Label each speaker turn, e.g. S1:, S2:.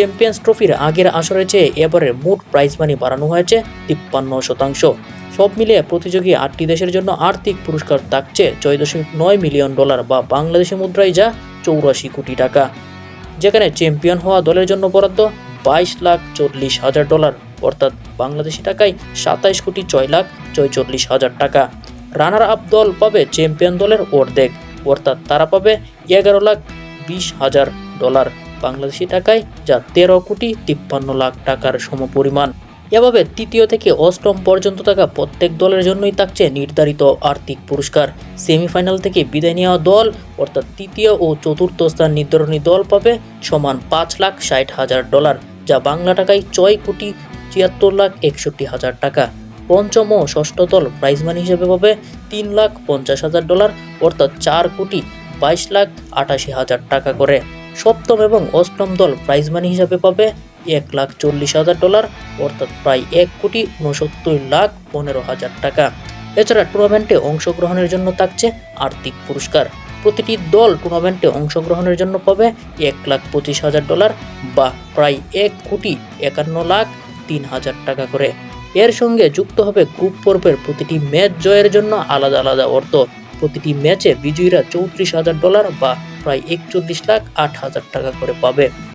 S1: Champions ট্রফির আগের আসরের চেয়ে এবারে মোট প্রাইজ মানি বাড়ানো হয়েছে তিপ্পান্ন শতাংশ। সব মিলিয়ে প্রতিযোগী আটটি দেশের জন্য আর্থিক পুরস্কার থাকছে ছয় দশমিক নয় মিলিয়ন ডলার বা বাংলাদেশি মুদ্রায় যা চৌরাশি কোটি টাকা। যেখানে চ্যাম্পিয়ন হওয়া দলের জন্য বরাদ্দ বাইশ লাখ চল্লিশ হাজার ডলার, অর্থাৎ বাংলাদেশি টাকায় সাতাইশ কোটি ছয় লাখ চৌচল্লিশ হাজার টাকা। রানার আপ দল পাবে চ্যাম্পিয়ন দলের অর্ধেক, অর্থাৎ তারা পাবে এগারো লাখ বিশ হাজার ডলার। বাংলাদেশি টাকায় যা তেরো কোটি তিপ্পান্ন লাখ টাকার সমপরিমাণ। এভাবে তৃতীয় থেকে অষ্টম পর্যন্ত থাকা প্রত্যেক দলের জন্যই থাকছে নির্ধারিত আর্থিক পুরস্কার। সেমিফাইনাল থেকে বিদায় নেওয়া দল, অর্থাৎ তৃতীয় ও চতুর্থ স্থান নির্ধারণী দল পাবে সমান পাঁচ লাখ ষাট হাজার ডলার, যা বাংলা টাকায় ছয় কোটি ছিয়াত্তর লাখ একষট্টি হাজার টাকা। পঞ্চম ও ষষ্ঠ দল প্রাইজ মানি হিসেবে পাবে তিন লাখ পঞ্চাশ হাজার ডলার, অর্থাৎ চার কোটি বাইশ লাখ আটাশি হাজার টাকা করে। সপ্তম এবং অষ্টম দল প্রাইজ মানি হিসাবে পাবে এক লাখ চল্লিশ হাজার ডলার, অর্থাৎ প্রায় এক কোটি উনসত্তর লাখ পনেরো হাজার টাকা। এছাড়া টুর্নামেন্টে অংশগ্রহণের জন্য থাকছে আর্থিক পুরস্কার। প্রতিটি দল টুর্নামেন্টে অংশগ্রহণের জন্য পাবে এক লাখ পঁচিশ হাজার ডলার বা প্রায় এক কোটি একান্ন লাখ তিন হাজার টাকা করে। এর সঙ্গে যুক্ত হবে গ্রুপ পর্বের প্রতিটি ম্যাচ জয়ের জন্য আলাদা আলাদা অর্থ। প্রতিটি ম্যাচে বিজয়ীরা চৌত্রিশ হাজার ডলার বা প্রায় একচল্লিশ লাখ আট হাজার টাকা করে পাবে।